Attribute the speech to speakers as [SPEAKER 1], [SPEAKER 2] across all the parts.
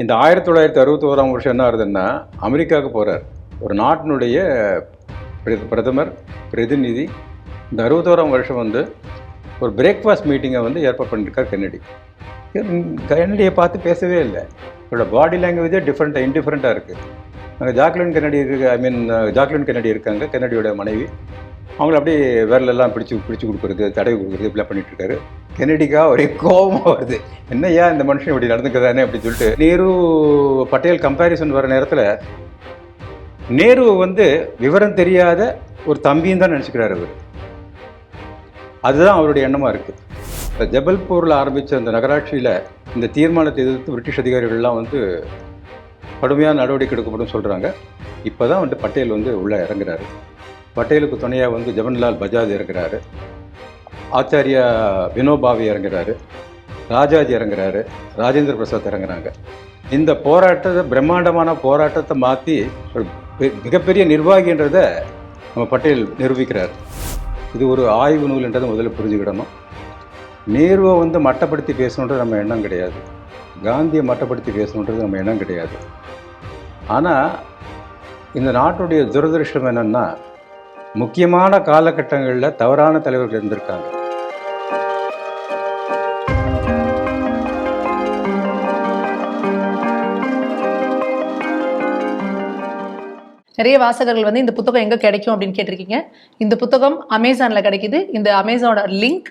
[SPEAKER 1] இந்த ஆயிரத்தி தொள்ளாயிரத்தி அறுபத்தோராம் வருஷம் என்ன ஆகுதுன்னா அமெரிக்காவுக்கு போகிறார் ஒரு நாட்டினுடைய பிர- பிரதமர் பிரதிநிதி. இந்த அறுபத்தோராம் வருஷம் வந்து ஒரு பிரேக்ஃபாஸ்ட் மீட்டிங்கை வந்து ஏற்பாடு பண்ணியிருக்கார் கென்னடி. கென்னடியை பார்த்து பேசவே இல்லை. இவரோட பாடி லாங்குவேஜே டிஃப்ரெண்ட்டாக இன்டிஃப்ரெண்ட்டாக இருக்குது அங்கே ஜாக்லின் கென்னடி இருக்கு ஐ மீன் ஜாக்லின் கென்னடி இருக்காங்க கென்னடியோட மனைவி. அவங்கள அப்படியே விரலெல்லாம் பிடிச்சி பிடிச்சி கொடுக்குறது தடவி கொடுக்குறது இப்படிலாம் பண்ணிட்டு இருக்காரு கெனடிக்கா ஒரே கோபமாக வருது. என்னய்யா இந்த மனுஷன் இப்படி நடந்துக்கிறானே அப்படின்னு சொல்லிட்டு. நேரு பட்டேல் கம்பேரிசன் வர நேரத்தில் நேரு வந்து விவரம் தெரியாத ஒரு தம்பியும் தான் நினச்சிக்கிறார் அவர். அதுதான் அவருடைய எண்ணமாக இருக்குது இப்போ ஜபல்பூரில் ஆரம்பித்த அந்த நகராட்சியில் இந்த தீர்மானத்தை எதிர்த்து பிரிட்டிஷ் அதிகாரிகள்லாம் வந்து கடுமையான நடவடிக்கை எடுக்கப்படும் சொல்கிறாங்க இப்போ தான் வந்து பட்டேல் வந்து உள்ளே இறங்குறாரு. பட்டேலுக்கு துணையாக வந்து ஜவஹர்லால் பஜாஜ் இறங்குறாரு. ஆச்சாரியா வினோபாவி இறங்குறாரு. ராஜாஜி இறங்குறாரு. ராஜேந்திர பிரசாத் இறங்குறாங்க. இந்த போராட்டத்தை பிரம்மாண்டமான போராட்டத்தை மாற்றி ஒரு பெ- மிகப்பெரிய நிர்வாகின்றதை நம்ம பட்டேல் நிரூபிக்கிறார். இது ஒரு ஆய்வு நூல்ன்றதை முதல்ல புரிஞ்சுக்கிடணும். நேருவை வந்து மட்டப்படுத்தி பேசணுன்றது நம்ம எண்ணம் கிடையாது. காந்தியை மட்டப்படுத்தி பேசணுன்றது நம்ம எண்ணம் கிடையாது. ஆனால் இந்த நாட்டுடைய துரதிருஷ்டம் என்னென்னா முக்கியமான காலகட்டங்களில் தவறான தலைவர்கள் இருந்திருக்காங்க.
[SPEAKER 2] நிறைய வாசகர்கள் வந்து இந்த புத்தகம் எங்கே கிடைக்கும் அப்படின்னு கேட்டிருக்கீங்க. இந்த புத்தகம் அமேசானில் கிடைக்குது. இந்த அமேசானோட லிங்க்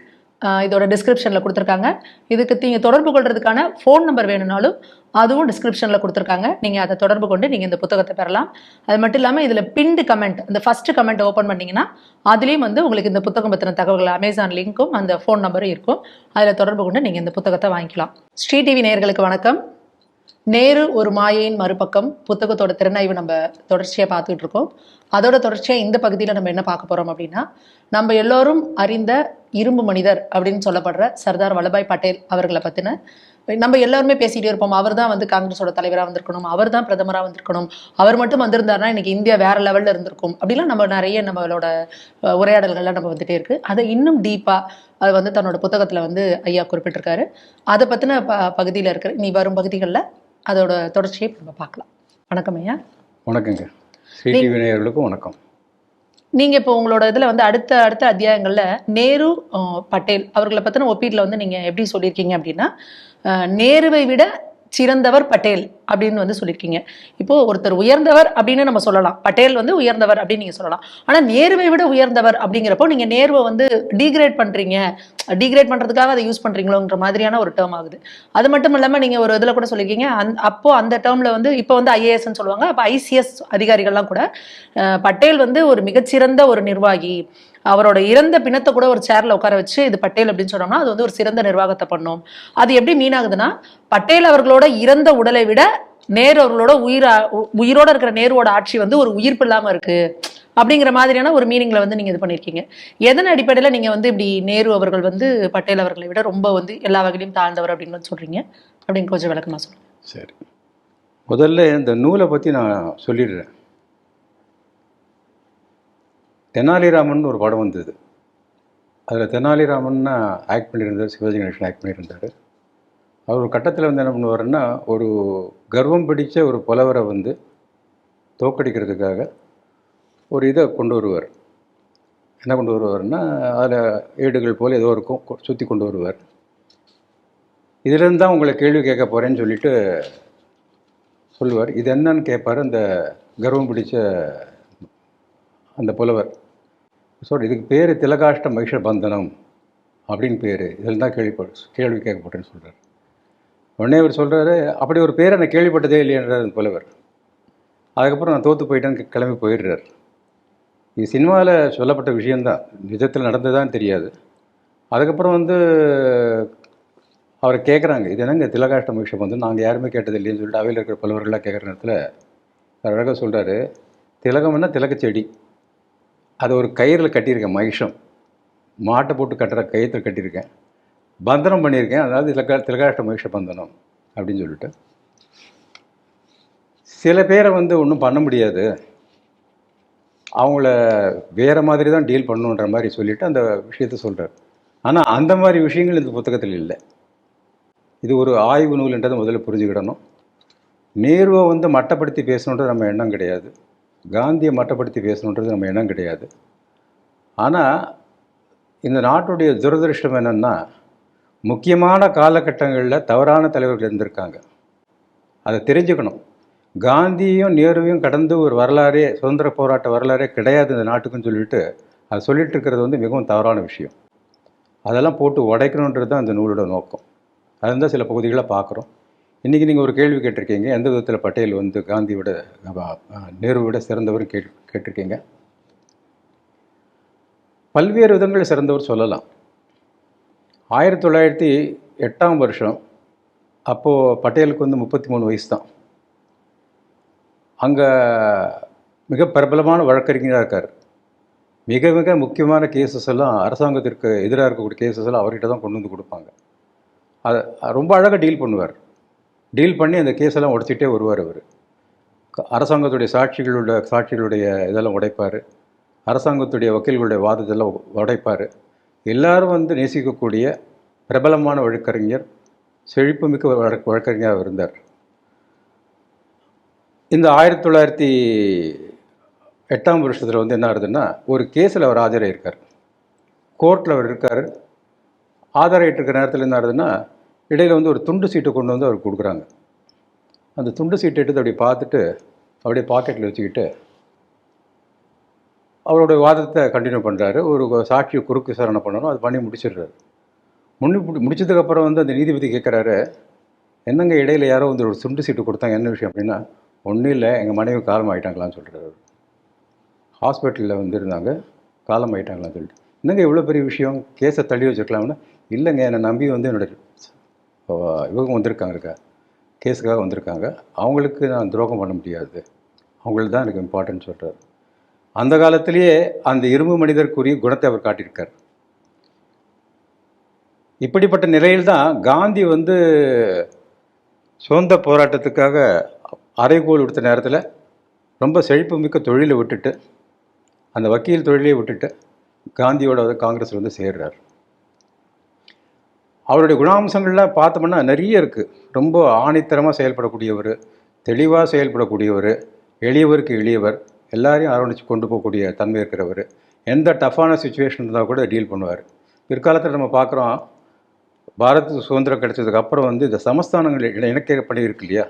[SPEAKER 2] இதோட டிஸ்கிரிப்ஷனில் கொடுத்துருக்காங்க. இதுக்கு நீங்கள் தொடர்பு கொள்றதுக்கான ஃபோன் நம்பர் வேணும்னாலும் அதுவும் டிஸ்கிரிப்ஷனில் கொடுத்துருக்காங்க. நீங்கள் அதை தொடர்பு கொண்டு நீங்கள் இந்த புத்தகத்தை பெறலாம். அது மட்டும் இல்லாமல் இதில் பின்டு கமெண்ட் இந்த ஃபஸ்ட்டு கமெண்ட் ஓப்பன் பண்ணிங்கன்னா அதுலேயும் வந்து உங்களுக்கு இந்த புத்தகம் பற்றின தகவல்கள் அமேசான் லிங்க்கும் அந்த ஃபோன் நம்பரும் இருக்கும். அதில் தொடர்பு கொண்டு நீங்கள் இந்த புத்தகத்தை வாங்கிக்கலாம். ஸ்ரீ டிவி நேயர்களுக்கு வணக்கம். நேரு ஒரு மாயையின் மறுபக்கம் புத்தகத்தோட திறனாய்வு நம்ம தொடர்ச்சியாக பார்த்துக்கிட்டு இருக்கோம். அதோட தொடர்ச்சியாக இந்த பகுதியில் நம்ம என்ன பார்க்க போகிறோம் அப்படின்னா நம்ம எல்லோரும் அறிந்த இரும்பு மனிதர் அப்படின்னு சொல்லப்படுற சர்தார் வல்லபாய் பட்டேல் அவர்களை பற்றின நம்ம எல்லாருமே பேசிகிட்டே இருப்போம். அவர் தான் வந்து காங்கிரஸோட தலைவராக வந்திருக்கணும். அவர் தான் பிரதமராக வந்திருக்கணும். அவர் மட்டும் வந்திருந்தாருன்னா இன்னைக்கு இந்தியா வேற லெவலில் இருந்திருக்கும். அப்படிலாம் நம்ம நிறைய நம்மளோட உரையாடல்கள்லாம் நம்ம வந்துட்டே இருக்கு. அதை இன்னும் டீப்பாக அது வந்து தன்னோட புத்தகத்தில் வந்து ஐயா குறிப்பிட்டிருக்காரு. அதை பற்றின ப பகுதியில் இருக்கிற நீ வரும் பகுதிகளில் அதோட தொடர்ச்சியை நம்ம பார்க்கலாம். வணக்கம் ஐயா.
[SPEAKER 1] வணக்கங்க. ஸ்ரீ டிவி நேயர்களுக்கும் வணக்கம்.
[SPEAKER 2] நீங்க இப்போ உங்களோட இதுல வந்து அடுத்த அடுத்த அத்தியாயங்கள்ல நேரு பட்டேல் அவர்களை பத்தின ஒப்பீட்டுல வந்து நீங்க எப்படி சொல்லியிருக்கீங்க அப்படின்னா நேருவை விட சிறந்தவர் பட்டேல் அப்படின்னு வந்து சொல்லியிருக்கீங்க. இப்போ ஒருத்தர் உயர்ந்தவர் அப்படின்னு நம்ம சொல்லலாம். பட்டேல் வந்து உயர்ந்தவர் அப்படின்னு நீங்க சொல்லலாம். ஆனா நேருவை விட உயர்ந்தவர் அப்படிங்கிறப்போ நீங்க நேருவை வந்து டீக்ரேட் பண்றீங்க. டீக்ரேட் பண்றதுக்காக அதை யூஸ் பண்றீங்களோங்கிற மாதிரியான ஒரு டேர்ம் ஆகுது. அது மட்டும் இல்லாம நீங்க ஒரு இதுல கூட சொல்லியிருக்கீங்க. அந் அப்போ அந்த டேர்ம்ல வந்து இப்போ வந்து ஐஏஎஸ்ன்னு சொல்லுவாங்க. அப்போ ஐசிஎஸ் அதிகாரிகள்லாம் கூட பட்டேல் வந்து ஒரு மிகச்சிறந்த ஒரு நிர்வாகி. அவரோட இறந்த பிணத்தை கூட ஒரு சேர்ல உட்கார வச்சு இது பட்டேல் அப்படின்னு சொன்னோம்னா அது வந்து ஒரு சிறந்த நிர்வாகத்தை பண்ணும். அது எப்படி மீனாகுதுன்னா பட்டேல் அவர்களோட இறந்த உடலை விட நேரு அவர்களோட உயிரா உ- உயிரோட இருக்கிற நேருவோட ஆட்சி வந்து ஒரு உயிர்ப்பு இல்லாம இருக்கு. அப்படிங்கிற மாதிரியான ஒரு மீனிங்ல வந்து நீங்க இது பண்ணிருக்கீங்க. எதன் அடிப்படையில நீங்க வந்து இப்படி நேரு அவர்கள் வந்து பட்டேல் அவர்களை விட ரொம்ப வந்து எல்லா வகையிலும் தாழ்ந்தவர் அப்படின்னு சொல்றீங்க? அப்படின்னு கொஞ்சம் விளக்கமா சொல்லுங்க.
[SPEAKER 1] சரி. முதல்ல இந்த நூலை பற்றி நான் சொல்லிடுறேன். தெனாலிராமன் ஒரு படம் வந்தது. அதில் தெனாலிராமன்னா ஆக்ட் பண்ணியிருந்தார் சிவாஜி கணேசன் ஆக்ட் பண்ணியிருந்தார். அவர் ஒரு கட்டத்தில் வந்து என்ன பண்ணுவாருன்னா ஒரு கர்வம் பிடித்த ஒரு புலவரை வந்து தோக்கடிக்கிறதுக்காக ஒரு இதை கொண்டு வருவார். என்ன கொண்டு வருவார்னா அதில் ஏடுகள் போல் ஏதோ இருக்கும் சுற்றி கொண்டு வருவார். இதுலேருந்து தான் உங்களை கேள்வி கேட்க போகிறேன்னு சொல்லிட்டு சொல்லுவார். இது என்னன்னு கேட்பார் அந்த கர்வம் பிடித்த அந்த புலவர். ஸோ இதுக்கு பேர் திலகாஷ்ட மகிஷ பந்தனம் அப்படின்னு பேர். இதில் தான் கேள்விப்பட் கேள்வி கேட்கப்பட்டேன்னு சொல்கிறார் உடனே அவர் சொல்கிறாரு அப்படி ஒரு பேரை நான் கேள்விப்பட்டதே இல்லைன்றார் புலவர். அதுக்கப்புறம் நான் தோற்று போயிட்டேன்னு கிளம்பி போயிடுறார். இது சினிமாவில் சொல்லப்பட்ட விஷயந்தான் நிஜத்தில் நடந்ததான்னு தெரியாது. அதுக்கப்புறம் வந்து அவரை கேட்குறாங்க இது என்னங்க திலகாஷ்ட மகிஷம் வந்து நாங்கள் யாருமே கேட்டது இல்லைன்னு சொல்லிட்டு அவையில் இருக்கிற புலவர்கள்லாம் கேட்குற நேரத்தில் அவர் அழகாக சொல்கிறாரு திலகம்னா திலக செடி அதை ஒரு கயிறில் கட்டியிருக்கேன் மகிஷம். மாட்டை போட்டு கட்டுற கயிற்றுல கட்டியிருக்கேன். பந்தனம் பண்ணியிருக்கேன். அதாவது திலகா திலகாஷ்ட மகிஷ பந்தனம் அப்படின்னு சொல்லிட்டு. சில பேரை வந்து ஒன்றும் பண்ண முடியாது. அவங்கள வேறு மாதிரி தான் டீல் பண்ணணுன்ற மாதிரி சொல்லிவிட்டு அந்த விஷயத்த சொல்கிறார் ஆனால் அந்த மாதிரி விஷயங்கள் இந்த புத்தகத்தில் இல்லை. இது ஒரு ஆய்வு நூல்ன்றதை முதல்ல புரிஞ்சுக்கிடணும். நேருவை வந்து மட்டப்படுத்தி பேசணுன்றது நம்ம எண்ணம் கிடையாது. காந்தியை மட்டப்படுத்தி பேசணுன்றது நம்ம எண்ணம் கிடையாது. ஆனால் இந்த நாட்டுடைய துரதிருஷ்டம் என்னென்னா முக்கியமான காலகட்டங்களில் தவறான தலைவர்கள் இருந்திருக்காங்க. அதை தெரிஞ்சுக்கணும். காந்தியும் நேருவையும் கடந்து ஒரு வரலாறே சுதந்திர போராட்ட வரலாறே கிடையாது இந்த நாட்டுக்குன்னு சொல்லிட்டு அதை சொல்லிட்டு இருக்கிறது வந்து மிகவும் தவறான விஷயம். அதெல்லாம் போட்டு உடைக்கணுன்றது தான் இந்த நூலோட நோக்கம். அதுதான் சில பகுதிகளை பார்க்குறோம். இன்றைக்கி நீங்கள் ஒரு கேள்வி கேட்டிருக்கீங்க. எந்த விதத்தில் பட்டேல் வந்து காந்தியோட நேருவோட சிறந்தவர் கேட் கேட்டிருக்கீங்க? பல்வேறு விதங்களில் சிறந்தவர் சொல்லலாம். ஆயிரத்தி தொள்ளாயிரத்தி எட்டாம் வருஷம் அப்போது பட்டேலுக்கு வந்து முப்பத்தி மூணு வயசு தான் அங்கே மிக பிரபலமான வழக்கறிஞராக இருக்கார். மிக மிக முக்கியமான கேசஸ் எல்லாம் அரசாங்கத்திற்கு எதிராக இருக்கக்கூடிய கேசஸ் எல்லாம் அவர்கிட்ட தான் கொண்டு வந்து கொடுப்பாங்க. அதை ரொம்ப அழகாக டீல் பண்ணுவார். டீல் பண்ணி அந்த கேஸ் எல்லாம் உடைச்சிட்டே வருவார் அவர். அரசாங்கத்துடைய சாட்சிகளோட சாட்சிகளுடைய இதெல்லாம் உடைப்பார். அரசாங்கத்துடைய வக்கீல்களுடைய வாதத்தெல்லாம் உடைப்பார். எல்லாரும் வந்து நேசிக்கக்கூடிய பிரபலமான வழக்கறிஞர் செழிப்புமிக்க வழக்கு வழக்கறிஞராக இருந்தார். இந்த ஆயிரத்தி தொள்ளாயிரத்தி எட்டாம் வருஷத்தில் வந்து என்ன ஆகுதுன்னா ஒரு கேஸில் அவர் ஆஜராயிருக்கார். கோர்ட்டில் அவர் இருக்கார். ஆஜராயிட்டு இருக்கிற நேரத்தில் என்ன ஆகுதுன்னா இடையில் வந்து ஒரு துண்டு சீட்டை கொண்டு வந்து அவருக்கு கொடுக்குறாங்க. அந்த துண்டு சீட்டை எடுத்து அப்படி பார்த்துட்டு அப்படியே பாக்கெட்டில் வச்சுக்கிட்டு அவருடைய வாதத்தை கண்டினியூ பண்ணுறாரு ஒரு சாட்சியை குறுக்கு விசாரணை பண்ணணும் அது பண்ணி முடிச்சிடுறாரு. முன்னி முடி முடிச்சதுக்கப்புறம் வந்து அந்த நீதிபதி கேட்குறாரு என்னங்க இடையில யாரோ வந்து ஒரு துண்டு சீட்டு கொடுத்தாங்க என்ன விஷயம் அப்படின்னா ஒன்றும் இல்லை எங்கள் மனைவி காலம் ஆகிட்டாங்களான்னு சொல்கிறாரு ஹாஸ்பிட்டலில் வந்து இருந்தாங்க காலம் ஆகிட்டாங்களான்னு சொல்லிட்டு. என்னங்க இவ்வளோ பெரிய விஷயம்? கேஸை தள்ளி வச்சுருக்கலாம்னா? இல்லைங்க என்னை நம்பி வந்து என்னோடய இப்போ இவங்க வந்திருக்காங்க இருக்கா? கேஸுக்காக வந்திருக்காங்க. அவங்களுக்கு நான் துரோகம் பண்ண முடியாது. அவங்களுக்கு தான் எனக்கு இம்பார்ட்டன்ட் சொல்கிறார் அந்த காலத்திலேயே அந்த இரும்பு மனிதருக்குரிய குணத்தை அவர் காட்டியிருக்கார். இப்படிப்பட்ட நிலையில் தான் காந்தி வந்து சுதந்திர போராட்டத்துக்காக அரைகோல் விடுத்த நேரத்தில் ரொம்ப செழிப்புமிக்க தொழிலை விட்டுட்டு அந்த வக்கீல் தொழிலை விட்டுட்டு காந்தியோட காங்கிரஸில் வந்து சேர்றார். அவருடைய குணாம்சங்கள்லாம் பார்த்தோம்னா நிறைய இருக்குது ரொம்ப ஆணித்தரமாக செயல்படக்கூடியவர் தெளிவாக செயல்படக்கூடியவர் எளியவருக்கு எளியவர் எல்லாரையும் அரவணைச்சு கொண்டு போகக்கூடிய தன்மை இருக்கிறவர். எந்த டஃப்பான சுச்சுவேஷன் இருந்தால் கூட டீல் பண்ணுவார். பிற்காலத்தில் நம்ம பார்க்குறோம் பாரத சுதந்திரம் கிடைச்சதுக்கு அப்புறம் வந்து இந்த சமஸ்தானங்கள் இணைக்க பணி இருக்கு இல்லையா?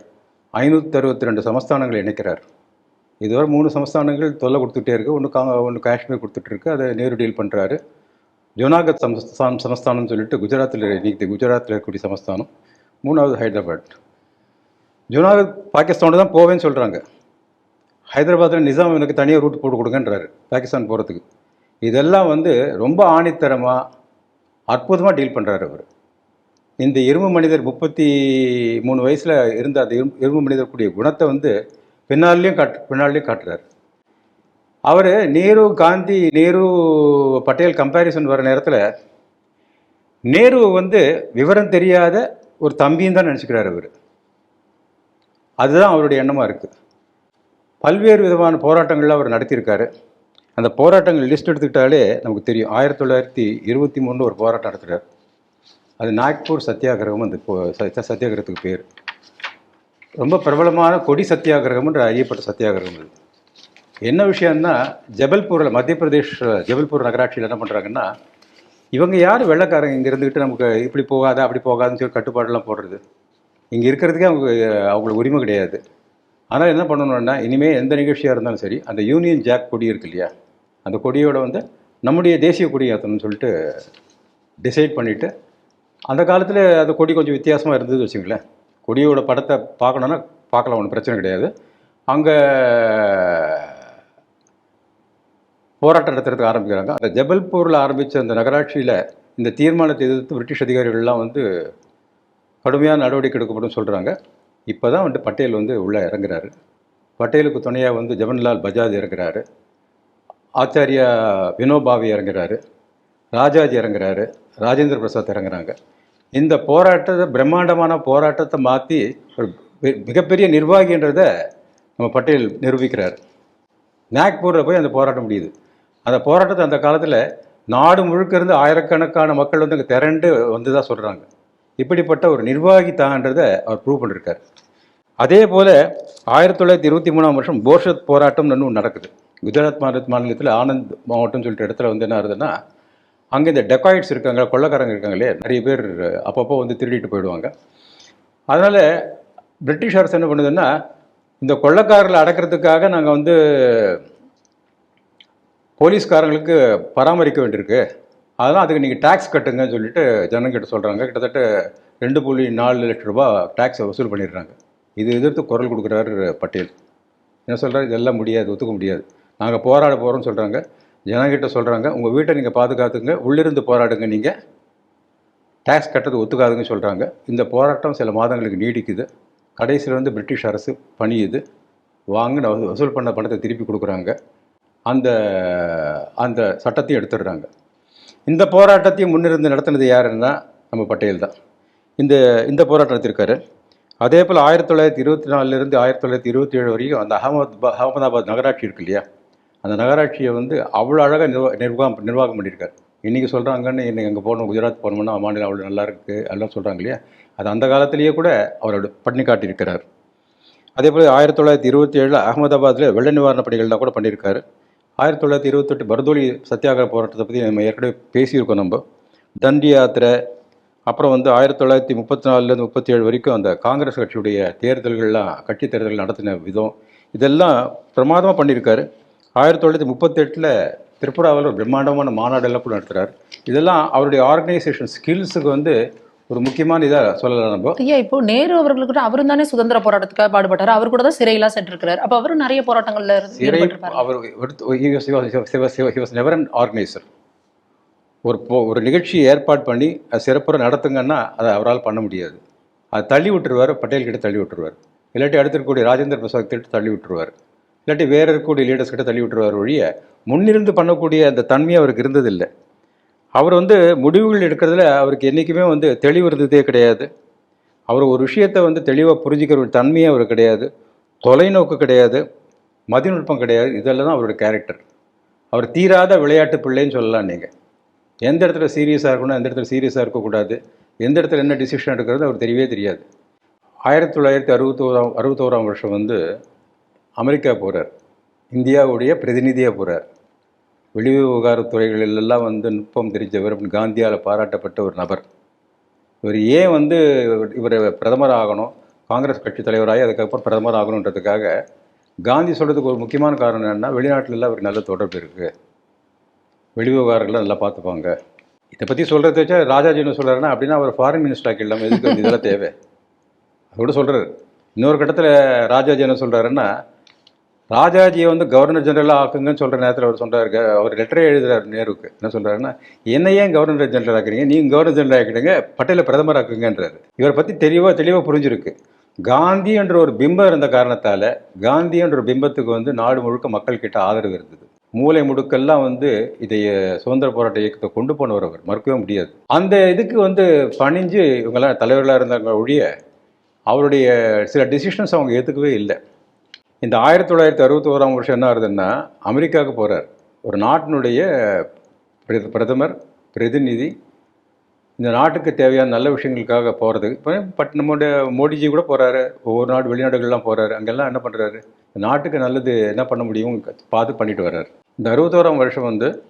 [SPEAKER 1] ஐநூற்றி அறுபத்தி ரெண்டு சமஸ்தானங்கள் இணைக்கிறார். இதுவரை மூணு சமஸ்தானங்கள் தொல்லை கொடுத்துட்டே இருக்கு. ஒன்று கா ஒன்று காஷ்மீர் கொடுத்துட்ருக்கு அதை நேரு டீல் பண்ணுறாரு ஜுனாகத் சமஸ்தான் சமஸ்தானம் சொல்லிட்டு குஜராத்தில் இன்னைக்கு குஜராத்தில் இருக்கக்கூடிய சமஸ்தானம். மூணாவது ஹைதராபாத். ஜுனாகத் பாகிஸ்தானோட தான் போவேன்னு சொல்கிறாங்க ஹைதராபாத்தில் நிசாம் எனக்கு தனியாக ரூட் போட்டு கொடுங்கன்றாரு பாகிஸ்தான் போகிறதுக்கு இதெல்லாம் வந்து ரொம்ப ஆணித்தரமாக அற்புதமாக டீல் பண்ணுறாரு அவர். இந்த இரும்பு மனிதர் முப்பத்தி மூணு வயசில் இருந்த அந்த இரும்பு மனிதர் கூடிய குணத்தை வந்து பின்னாலேயும் காட்டு பின்னாலேயும் காட்டுறாரு. அவர் நேரு காந்தி நேரு பட்டேல் கம்பேரிசன் வர நேரத்தில் நேரு வந்து விவரம் தெரியாத ஒரு தம்பின்னு தான் நினச்சிக்கிறார் அவர். அதுதான் அவருடைய எண்ணமாக இருக்குது பல்வேறு விதமான போராட்டங்கள்லாம் அவர் நடத்தியிருக்காரு. அந்த போராட்டங்கள் லிஸ்ட் எடுத்துக்கிட்டாலே நமக்கு தெரியும். ஆயிரத்தி தொள்ளாயிரத்தி இருபத்தி மூணு ஒரு போராட்டம் நடத்துகிறார் அது நாக்பூர் சத்தியாகிரகம் அந்த சத்தியாகிரகத்துக்கு பேர். ரொம்ப பிரபலமான கொடி சத்தியாகிரகம்ன்ற அறியப்பட்ட சத்தியாகிரகம் அது என்ன விஷயம்னா ஜபல்பூரில் மத்திய பிரதேஷ் ஜபல்பூர் நகராட்சியில் என்ன பண்ணுறாங்கன்னா இவங்க யார் வெள்ளைக்காரங்க இங்கே இருந்துக்கிட்டு நமக்கு இப்படி போகாத அப்படி போகாதுன்னு சொல்லி கட்டுப்பாடெல்லாம் போடுறது. இங்கே இருக்கிறதுக்கே அவங்க அவங்களுக்கு உரிமை கிடையாது. ஆனால் என்ன பண்ணணும்னா இனிமேல் எந்த நிகழ்ச்சியாக இருந்தாலும் சரி அந்த யூனியன் ஜாக் கொடி இருக்கு இல்லையா? அந்த கொடியோட வந்து நம்முடைய தேசிய கொடி ஏற்றணும்னு சொல்லிட்டு டிசைட் பண்ணிவிட்டு அந்த காலத்தில் அந்த கொடி கொஞ்சம் வித்தியாசமாக இருந்தது வச்சுங்களேன் கொடியோட படத்தை பார்க்கணுன்னா பார்க்கலாம் ஒன்றும் பிரச்சனை கிடையாது. அங்கே போராட்டம் நடத்துறதுக்கு ஆரம்பிக்கிறாங்க. அந்த ஜபல்பூரில் ஆரம்பித்த அந்த நகராட்சியில் இந்த தீர்மானத்தை எதிர்த்து பிரிட்டிஷ் அதிகாரிகள்லாம் வந்து கடுமையான நடவடிக்கை எடுக்கப்படும் சொல்கிறாங்க இப்போ தான் வந்து பட்டேல் வந்து உள்ளே இறங்குறாரு. பட்டேலுக்கு துணையாக வந்து ஜவஹர்லால் பஜாஜ் இறங்குறாரு. ஆச்சாரியா வினோபாவி இறங்குறாரு. ராஜாஜி இறங்குறாரு. ராஜேந்திர பிரசாத் இறங்குறாங்க. இந்த போராட்டத்தை பிரம்மாண்டமான போராட்டத்தை மாற்றி ஒரு மிகப்பெரிய நிர்வாகின்றதை நம்ம பட்டேல் நிரூபிக்கிறார். நாக்பூரில் போய் அந்த போராட்டம் முடியுது. அந்த போராட்டத்தை அந்த காலத்தில் நாடு முழுக்க இருந்து ஆயிரக்கணக்கான மக்கள் வந்து அங்கே திரண்டு வந்து தான் சொல்கிறாங்க இப்படிப்பட்ட ஒரு நிர்வாகி தான்றதை அவர் ப்ரூவ் பண்ணியிருக்கார் அதே போல் ஆயிரத்தி தொள்ளாயிரத்தி இருபத்தி மூணாம் வருஷம் போஷத் போராட்டம்னு ஒன்று நடக்குது. குஜராத் மாநில மாநிலத்தில் ஆனந்த் மாவட்டம்னு சொல்லிட்டு இடத்துல வந்து என்ன ஆகுதுன்னா அங்கே இந்த டெக்காய்ட்ஸ் இருக்காங்க கொள்ளக்காரங்க இருக்காங்களே நிறைய பேர் அப்பப்போ வந்து திருடிட்டு போயிடுவாங்க. அதனால் பிரிட்டிஷ் அரசு என்ன பண்ணுதுன்னா இந்த கொள்ளக்காரர்களை அடக்கிறதுக்காக நாங்கள் வந்து போலீஸ்காரங்களுக்கு பராமரிக்க வேண்டியிருக்கு. அதெல்லாம் அதுக்கு நீங்கள் டேக்ஸ் கட்டுங்கன்னு சொல்லிட்டு ஜனங்கிட்ட சொல்கிறாங்க கிட்டத்தட்ட ரெண்டு புள்ளி நாலு லட்ச ரூபா டேக்ஸை வசூல் பண்ணிடுறாங்க. இது எதிர்த்து குரல் கொடுக்குறாரு பட்டேல். என்ன சொல்கிறார் இதெல்லாம் முடியாது ஒத்துக்க முடியாது. நாங்கள் போராட போகிறோம்னு சொல்கிறாங்க ஜனங்கிட்ட சொல்கிறாங்க உங்கள் வீட்டை நீங்கள் பாதுகாத்துங்க. உள்ளிருந்து போராடுங்க நீங்கள் டேக்ஸ் கட்டுறது ஒத்துக்காதுங்கன்னு சொல்கிறாங்க இந்த போராட்டம் சில மாதங்களுக்கு நீடிக்குது. கடைசியில் வந்து பிரிட்டிஷ் அரசு பணியுது. வாங்கின வசூல் பண்ண பணத்தை திருப்பி கொடுக்குறாங்க. அந்த அந்த சட்டத்தையும் எடுத்துடுறாங்க. இந்த போராட்டத்தையும் முன்னிருந்து நடத்தினது யாருன்னா நம்ம பட்டேல் தான். இந்த இந்த போராட்டம் நடத்திருக்காரு அதே போல் ஆயிரத்தி தொள்ளாயிரத்தி இருபத்தி நாலுலேருந்து ஆயிரத்தி தொள்ளாயிரத்தி இருபத்தி ஏழு வரைக்கும் அந்த அகமது அகமதாபாத் நகராட்சி இருக்கு இல்லையா? அந்த நகராட்சியை வந்து அவ்வளோ அழகாக நிர்வா நிர்வாகம் நிர்வாகம் பண்ணியிருக்காரு. இன்றைக்கி சொல்கிறாங்கன்னு இன்றைக்கி அங்கே போகணும் குஜராத் போகணும்னா மாநிலம் அவ்வளோ நல்லா இருக்குது எல்லாம் சொல்கிறாங்க இல்லையா? அது அந்த காலத்திலேயே கூட அவரோட பண்ணி காட்டியிருக்கிறார். அதே போல் ஆயிரத்தி தொள்ளாயிரத்தி இருபத்தி ஏழில் அகமதாபாத்தில் வெள்ள நிவாரணப் பணிகள்லாம் கூட பண்ணியிருக்காரு. ஆயிரத்தி தொள்ளாயிரத்தி இருபத்தெட்டு பர்தோலி சத்தியாகிரக போராட்டத்தை பற்றி நம்ம ஏற்கனவே பேசியிருக்கோம் நம்ம. தண்டி யாத்திரை அப்புறம் வந்து ஆயிரத்தி தொள்ளாயிரத்தி முப்பத்தி நாலுலேருந்து முப்பத்தி ஏழு வரைக்கும் அந்த காங்கிரஸ் கட்சியுடைய தேர்தல்கள்லாம் கட்சி தேர்தல்கள் நடத்தின விதம். இதெல்லாம் பிரமாதமாக பண்ணியிருக்காரு. ஆயிரத்தி தொள்ளாயிரத்தி முப்பத்தெட்டில் திரிபுராவில் ஒரு பிரம்மாண்டமான மாநாடு எல்லாம் கூட நடத்துகிறார் இதெல்லாம் அவருடைய ஆர்கனைசேஷன் ஸ்கில்ஸுக்கு வந்து ஒரு முக்கியமான இதாக சொல்லலாம் நம்ம.
[SPEAKER 2] ஐயா இப்போ நேரு அவர்களுக்கு கூட அவரும் தானே சுதந்திர போராட்டத்துக்காக பாடுபட்டாரு. அவர் கூட தான் சிறையெல்லாம் சென்றிருக்கிறார். அப்ப அவரும் நிறைய போராட்டங்கள்ல
[SPEAKER 1] சிறை அவர் நெவர் ஆர்கனைசர் ஒரு ஒரு நிகழ்ச்சியை ஏற்பாடு பண்ணி அது சிறப்புற நடத்துங்கன்னா அதை அவரால் பண்ண முடியாது. அதை தள்ளி விட்டுருவார் பட்டேல் கிட்ட தள்ளி விட்டுருவார். இல்லாட்டி அடுத்து இருக்கக்கூடிய ராஜேந்திர பிரசாத் கிட்ட தள்ளி விட்டுருவார். இல்லாட்டி வேற இருக்கக்கூடிய லீடர்ஸ் கிட்ட தள்ளி விட்டுருவார் ஒழிய முன்னிருந்து பண்ணக்கூடிய அந்த தன்மை அவருக்கு இருந்ததில்லை. அவர் வந்து முடிவுகள் எடுக்கிறதுல அவருக்கு என்றைக்குமே வந்து தெளிவு இருந்ததே கிடையாது. அவர் ஒரு விஷயத்தை வந்து தெளிவாக புரிஞ்சுக்கிற ஒரு தன்மையே அவர் கிடையாது. தொலைநோக்கு கிடையாது. மதிநுட்பம் கிடையாது. இதெல்லாம் தான் அவரோட கேரக்டர் அவர் தீராத விளையாட்டு பிள்ளைன்னு சொல்லலாம் நீங்கள் எந்த இடத்துல சீரியஸாக இருக்கணும் எந்த இடத்துல சீரியஸாக இருக்கக்கூடாது எந்த இடத்துல என்ன டிசிஷன் எடுக்கிறது அவர் தெரியவே தெரியாது. ஆயிரத்தி தொள்ளாயிரத்தி அறுபத்தோராம் அறுபத்தோராம் வருஷம் வந்து அமெரிக்கா போகிறார் இந்தியாவுடைய பிரதிநிதியாக போகிறார் வெளிவிவகாரத் துறைகளிலெல்லாம் வந்து நுட்பம் தெரிஞ்சவர் அப்படின்னு காந்தியால் பாராட்டப்பட்ட ஒரு நபர். இவர் ஏன் வந்து இவர் பிரதமர் ஆகணும் காங்கிரஸ் கட்சி தலைவராகி அதுக்கப்புறம் பிரதமர் ஆகணுன்றதுக்காக காந்தி சொல்கிறதுக்கு ஒரு முக்கியமான காரணம் என்னென்னா வெளிநாட்டிலலாம் எல்லாம் அவருக்கு நல்ல தொடர்பு இருக்குது வெளிவிவகாரங்களை நல்லா பார்த்துப்பாங்க. இதை பற்றி சொல்கிறத வச்சா ராஜாஜி என்ன சொல்கிறாருன்னா அப்படின்னா அவர் ஃபாரின் மினிஸ்டராக இல்லாமல் எதுக்கு இதெல்லாம் தேவை? அதோட சொல்கிறார் இன்னொரு கட்டத்தில் ராஜாஜி என்ன சொல்கிறாருன்னா ராஜாஜியை வந்து கவர்னர் ஜெனரலாக ஆக்குங்கன்னு சொல்கிற நேரத்தில் அவர் சொல்கிறாரு அவர் லெட்டரே எழுதுகிறார் நேருக்கு என்ன சொல்கிறாருன்னா என்ன ஏன் கவர்னர் ஜெனரல் ஆக்குறீங்க நீங்கள் கவர்னர் ஜெனரல் ஆக்கிடுங்க பட்டேலை பிரதமர் ஆக்குங்கன்றார். இவரை பற்றி தெளிவாக தெளிவாக புரிஞ்சிருக்கு. காந்தி என்ற ஒரு பிம்பம் இருந்த காரணத்தால் காந்தி என்ற ஒரு பிம்பத்துக்கு வந்து நாடு முழுக்க மக்கள் கிட்ட ஆதரவு இருந்தது. மூளை முடுக்கெல்லாம் வந்து இதை சுதந்திர போராட்ட இயக்கத்தை கொண்டு போனவர் அவர். மறுக்கவே முடியாது. அந்த இதுக்கு வந்து பணிஞ்சு இவங்கெல்லாம் தலைவர்களாக இருந்தாங்க ஒழிய அவருடைய சில டிசிஷன்ஸ் அவங்க ஏற்றுக்கவே இல்லை. இந்த ஆயிரத்தி தொள்ளாயிரத்தி அறுபத்தோராம் வருஷம் என்ன ஆகுதுன்னா அமெரிக்காவுக்கு போகிறார் ஒரு நாட்டினுடைய பிரத- பிரதமர் பிரதிநிதி இந்த நாட்டுக்கு தேவையான நல்ல விஷயங்களுக்காக போகிறது இப்போ பட் நம்மளுடைய மோடிஜி கூட போகிறாரு ஒவ்வொரு நாடு வெளிநாடுகள்லாம் போகிறாரு அங்கெல்லாம் என்ன பண்ணுறாரு நாட்டுக்கு நல்லது என்ன பண்ண முடியும் பார்த்து பண்ணிட்டு வர்றாரு. இந்த அறுபத்தோராம் வருஷம் வந்து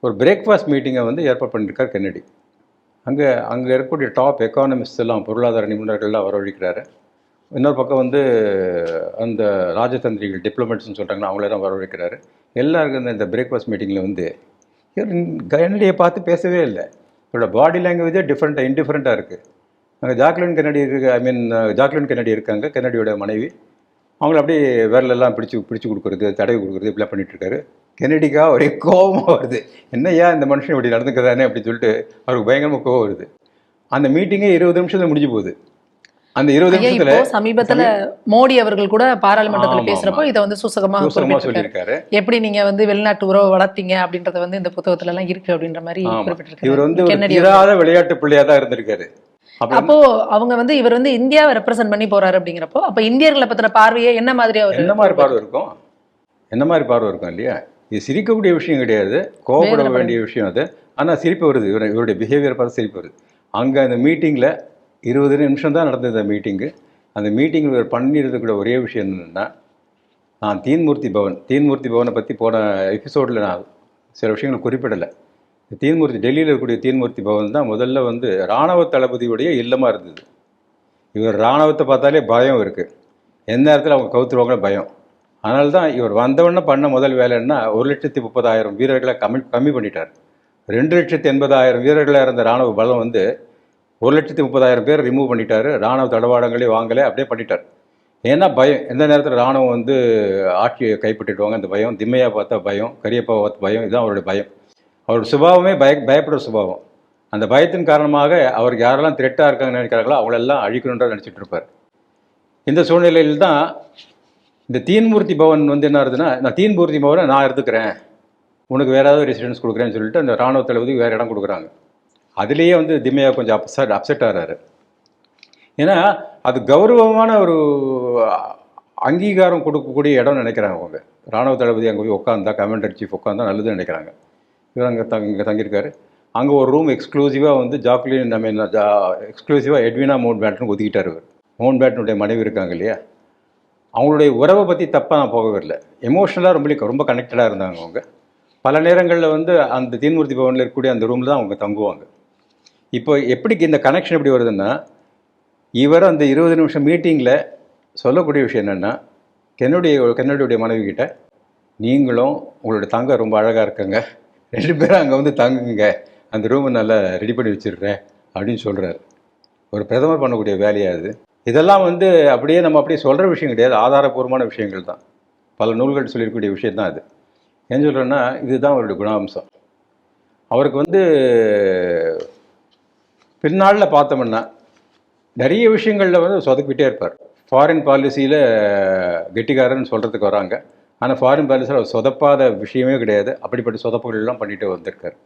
[SPEAKER 1] ஒரு பிரேக்ஃபாஸ்ட் மீட்டிங்கை வந்து ஏற்பாடு பண்ணியிருக்கார் கென்னடி. அங்கே அங்கே இருக்கக்கூடிய டாப் எக்கானமிஸ்ட் எல்லாம் பொருளாதார நிபுணர்கள்லாம் வரவழைக்கிறாரு. இன்னொரு பக்கம் வந்து அந்த ராஜதந்திரிகள் டிப்ளமேட்ஸ்னு சொல்கிறாங்களா அவங்களெல்லாம் வரவழைக்கிறாரு. எல்லாருக்கும் இந்த- இந்த பிரேக்ஃபாஸ்ட் மீட்டிங்கில் வந்து இவர் கென்னடியை பார்த்து பேசவே இல்லை. இவரோட பாடி லாங்குவேஜே டிஃப்ரெண்ட்டாக இன்டிஃப்ரெண்ட்டாக இருக்குது அங்கே ஜாக்லின் கென்னடி இருக்கு ஐ மீன் ஜாக்லின் கென்னடி இருக்காங்க கென்னடியோட மனைவி. அவங்கள அப்படியே விரலெல்லாம் பிடிச்சி பிடிச்சி கொடுக்குறது தடவி கொடுக்குறது இப்படிலாம் பண்ணிகிட்ருக்காரு இருக்காரு ஒரே கோபமாக வருது. என்னையா இந்த மனுஷன் இப்படி நடந்துக்கிறானே அப்படின்னு சொல்லிட்டு அவருக்கு பயங்கரமாக கோவம் வருது. அந்த மீட்டிங்கே இருபது நிமிஷத்தில் முடிஞ்சு போகுது. அந்த இருபது நிமிஷத்துல
[SPEAKER 2] சமீபத்துல மோடி அவர்கள் கூட பாராளுமன்றத்துல பேசுறப்போ. இதை வந்து சூசகமா
[SPEAKER 1] சூசகமாக
[SPEAKER 2] குறிப்பிட்டிருக்காரு. எப்படி நீங்க வந்து வெளிநாட்டு உறவு வளர்த்தீங்க அப்படின்றத வந்து இந்த புத்தகத்துல எல்லாம் இருக்கு அப்படின்ற மாதிரி. குறிப்பிட்டிருக்காரு.
[SPEAKER 1] இவர் வந்து விளையாட்டு பிள்ளையா தான் இருந்திருக்காரு.
[SPEAKER 2] அப்போ அவங்க வந்து இவர் வந்து இந்தியாவை ரெப்ரசென்ட் பண்ணி போறாரு அப்படிங்கிறப்போ அப்ப இந்தியர்களை பத்தின பார்வையை என்ன மாதிரி அவர்
[SPEAKER 1] என்ன மாதிரி பார்வை இருக்கும்? என்ன மாதிரி பார்வை இருக்கும் இல்லையா? இது சிரிக்கக்கூடிய விஷயம் கிடையாது. கோபப்பட வேண்டிய விஷயம் அது. ஆனால் சிரிப்பு வருது. இவர் இவருடைய பிஹேவியர் பார்த்து சிரிப்பு வருது. அங்கே அந்த மீட்டிங்கில் இருபது நிமிஷம் தான் நடந்தது அந்த மீட்டிங்கு. அந்த மீட்டிங்கில் இவர் பண்ணியிருக்கக்கூடிய ஒரே விஷயம் என்னென்னா நான் தீன்மூர்த்தி பவன் தீன்மூர்த்தி பவனை பற்றி போன எபிசோடில் நான் சில விஷயங்கள் குறிப்பிடலை. தீன்மூர்த்தி டெல்லியில் இருக்கக்கூடிய தீன்மூர்த்தி பவன் தான் முதல்ல வந்து இராணுவ தளபதியுடைய இல்லமாக இருந்தது. இவர் இராணுவத்தை பார்த்தாலே பயம் இருக்குது எந்த நேரத்தில் அவங்க கவுத்துருவாங்களோ பயம். அதனால தான் இவர் வந்தவொடனே பண்ண முதல் வேலைன்னா ஒரு லட்சத்தி முப்பதாயிரம் வீரர்களை கம்மி கம்மி பண்ணிட்டார். ரெண்டு லட்சத்தி எண்பதாயிரம் வீரர்களாக இருந்த இராணுவ பலம் வந்து ஒரு லட்சத்தி முப்பதாயிரம் பேர் ரிமூவ் பண்ணிட்டாரு. ராணுவ தடவாடங்களே வாங்கலை அப்படியே பண்ணிட்டார். ஏன்னா பயம் எந்த நேரத்தில் ராணுவம் வந்து ஆட்சியை கைப்பற்றிடுவாங்க அந்த பயம் திம்மையாக பார்த்தா பயம் கரியப்பா பார்த்த பயம் இதுதான் அவருடைய பயம். அவருடைய சுபாவமே பய பயப்படுற சுபாவம். அந்த பயத்தின் காரணமாக அவருக்கு யாரெல்லாம் திரெட்டாக இருக்காங்கன்னு நினைக்கிறாங்களோ அவங்களெல்லாம் அழிக்கணுன்ற நினச்சிட்டு இருப்பார். இந்த சூழ்நிலையில் தான் இந்த தீன்மூர்த்தி பவன் வந்து என்ன ஆகுதுன்னா நான் தீன்மூர்த்தி பவனை நான் எடுத்துக்கிறேன். உனக்கு வேற ஏதாவது ரெசிடென்ஸ் கொடுக்குறேன்னு சொல்லிட்டு அந்த ராணுவ தளபதிக்கு வேறு இடம் கொடுக்குறாங்க. அதுலேயே வந்து திமையா கொஞ்சம் அப்செட் அப்செட் ஆகிறாரு. ஏன்னா அது கௌரவமான ஒரு அங்கீகாரம் கொடுக்கக்கூடிய இடம்னு நினைக்கிறாங்க அவங்க. ராணுவ தளபதி அங்கே போய் உட்காந்தா கமாண்டர் சீஃப் உட்காந்தா நல்லதுன்னு நினைக்கிறாங்க. இவர் அங்கே தங்க இங்கே தங்கியிருக்காரு. அங்கே ஒரு ரூம் எக்ஸ்க்ளூசிவாக வந்து ஜாக்லின் நம்ம என்ன ஜா எக்ஸ்க்ளூசிவாக எட்வினா மவுண்ட் பேட்டன் ஒதுக்கிட்டார் இவர். மவுண்ட் பேட்டனுடைய மனைவி இருக்காங்க இல்லையா? அவங்களுடைய உறவை பற்றி தப்பாக நான் போகவே இல்லை. எமோஷனலாக ரொம்ப ரொம்ப கனெக்டடாக இருந்தாங்க அவங்க. பல நேரங்களில் வந்து அந்த தீன்மூர்த்தி பவனில் இருக்கக்கூடிய அந்த ரூமில் தான் அவங்க தங்குவாங்க. இப்போ எப்படி இந்த கனெக்ஷன் எப்படி வருதுன்னா இவர் அந்த இருபது நிமிஷம் மீட்டிங்கில் சொல்லக்கூடிய விஷயம் என்னென்னா கென்னுடைய கென்னுடைய மனைவிக்கிட்ட நீங்களும் உங்களோட தங்க ரொம்ப அழகாக இருக்குங்க. ரெண்டு பேரும் அங்கே வந்து தங்குங்க. அந்த ரூமை நல்லா ரெடி பண்ணி வச்சிடுறேன். அப்படின்னு சொல்கிறார் ஒரு பிரதமர் பண்ணக்கூடிய வேலையாக அது. இதெல்லாம் வந்து அப்படியே நம்ம அப்படியே சொல்கிற விஷயம் கிடையாது. ஆதாரபூர்வமான விஷயங்கள் தான். பல நூல்கள் சொல்லியிருக்கக்கூடிய விஷயம் தான் அது. ஏன் சொல்கிறேன்னா இதுதான் அவருடைய குணாம்சம். அவருக்கு வந்து பின்னாளில் பார்த்தோம்னா நிறைய விஷயங்களில் வந்து சொதப்பிட்டே இருப்பார். ஃபாரின் பாலிசியில் கெட்டிக்காரன்னு சொல்கிறதுக்கு வராங்க. ஆனால் ஃபாரின் பாலிசியில் அவர் சொதப்பாத விஷயமே கிடையாது. அப்படிப்பட்ட சொதப்புகள்லாம் பண்ணிட்டு வந்திருக்கார்.